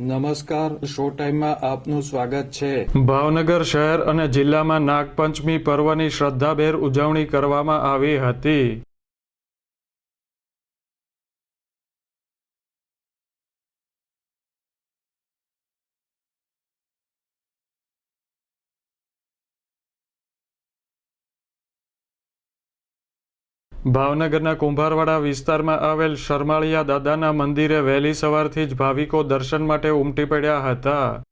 નમસ્કાર, શો ટાઈમમાં આપનું સ્વાગત છે. ભાવનગર શહેર અને જિલ્લામાં નાગપંચમી પર્વની શ્રદ્ધાભેર ઉજવણી કરવામાં આવી હતી. ભાવનગરના કુંભારવાડા વિસ્તારમાં આવેલ શરમાળિયા દાદાના મંદિરે વહેલી સવારથી જ ભાવિકો દર્શન માટે ઉમટી પડ્યા હતા.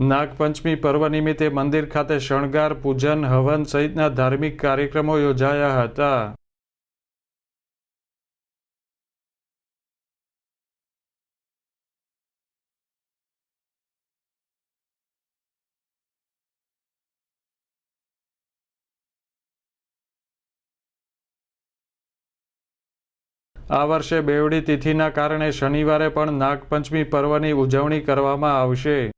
નાગપંચમી પર્વ નિમિત્તે મંદિર ખાતે શણગાર, પૂજન, હવન સહિતના ધાર્મિક કાર્યક્રમો યોજાયા હતા. આ વર્ષે બેવડી તિથિના કારણે શનિવારે પણ નાગપંચમી પર્વની ઉજવણી કરવામાં આવશે.